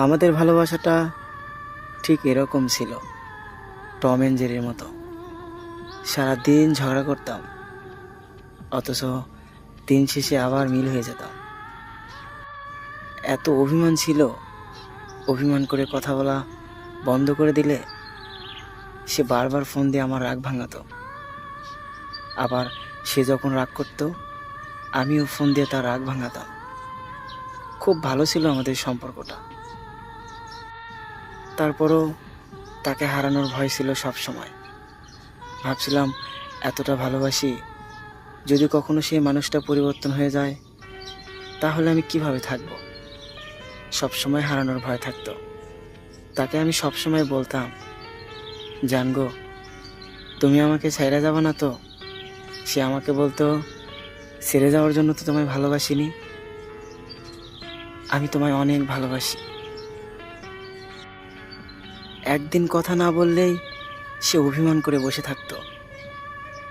আমাদের ভালোবাসাটা ঠিক এরকম ছিল, টম অ্যান্ড জেরির মতো। সারাদিন ঝগড়া করতাম, অথচ দিন শেষে আবার মিল হয়ে যেতাম। এত অভিমান ছিল, অভিমান করে কথা বলা বন্ধ করে দিলে সে বারবার ফোন দিয়ে আমার রাগ ভাঙাতো। আবার সে যখন রাগ করতো, আমিও ফোন দিয়ে তার রাগ ভাঙাতাম। খুব ভালো ছিল আমাদের সম্পর্কটা। তারপরও তাকে হারানোর ভয় ছিল সব সময় ভাবছিলাম, এতটা ভালোবাসি, যদি কখনো সেই মানুষটা পরিবর্তন হয়ে যায়, তাহলে আমি কীভাবে থাকব? সব সময় হারানোর ভয় থাকতো। তাকে আমি সব সময় বলতাম জানগো তুমি আমাকে ছেড়ে যাবে না তো? সে আমাকে বলতো, ছেড়ে যাওয়ার জন্য তো তোমায় ভালোবাসিনি। আমি তোমায় অনেক ভালোবাসি। একদিন কথা না বললেই সে অভিমান করে বসে থাকতো।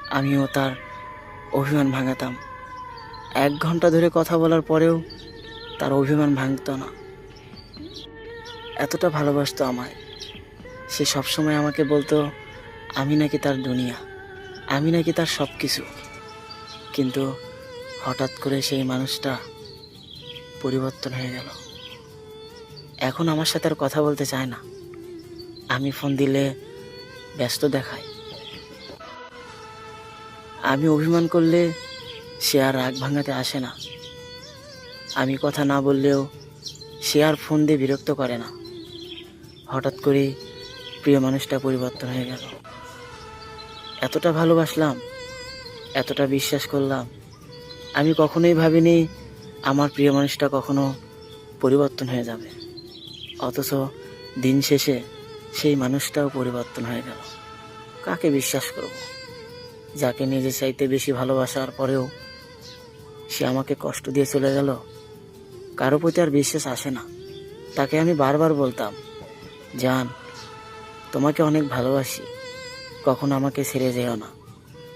আমিও তার অভিমান ভাঙাতাম। এক ঘণ্টা ধরে কথা বলার পরেও তার অভিমান ভাঙতো না। এতটা ভালোবাসতো আমায়। সে সবসময় আমাকে বলতো, আমি নাকি তার দুনিয়া। আমি নাকি তার সব কিছু কিন্তু হঠাৎ করে সেই মানুষটা পরিবর্তন হয়ে গেল। এখন আমার সাথে আর কথা বলতে চায় না। আমি ফোন দিলে ব্যস্ত দেখায়। আমি অভিমান করলে সে আর রাগ ভাঙাতে আসে না। আমি কথা না বললেও সে আর ফোন দিয়ে বিরক্ত করে না। হঠাৎ করে প্রিয় মানুষটা পরিবর্তন হয়ে গেল। এতটা ভালোবাসলাম, এতটা বিশ্বাস করলাম, আমি কখনোই ভাবিনি আমার প্রিয় মানুষটা কখনো পরিবর্তন হয়ে যাবে। অথচ দিন শেষে সেই মানুষটাও পরিবর্তন হয়ে গেল। কাকে বিশ্বাস করব? যাকে নিজে চাইতে বেশি ভালোবাসার পরেও সে আমাকে কষ্ট দিয়ে চলে গেল, কারও প্রতি আর বিশ্বাস আসে না। তাকে আমি বারবার বলতাম, জান, তোমাকে অনেক ভালোবাসি, কখনো আমাকে ছেড়ে যেও না।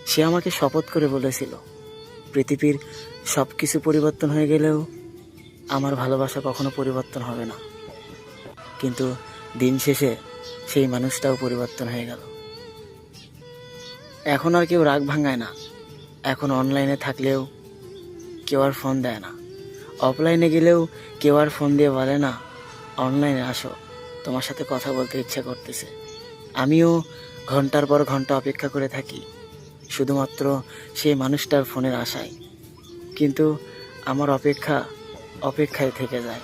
সে আমাকে শপথ করে বলেছিল, পৃথিবীর সব কিছু পরিবর্তন হয়ে গেলেও আমার ভালোবাসা কখনো পরিবর্তন হবে না। কিন্তু দিন শেষে সেই মানুষটাও পরিবর্তন হয়ে গেল। এখন আর কেউ রাগ ভাঙায় না। এখন অনলাইনে থাকলেও কেউ আর ফোন দেয় না। অফলাইনে গেলেও কেউ আর ফোন দিয়ে বলে না অনলাইনে আসো, তোমার সাথে কথা বলতে ইচ্ছা করতেছে। আমিও ঘণ্টার পর ঘণ্টা অপেক্ষা করে থাকি, শুধুমাত্র সেই মানুষটার ফোনের আশায়। কিন্তু আমার অপেক্ষা, অপেক্ষায় থেকে যায়।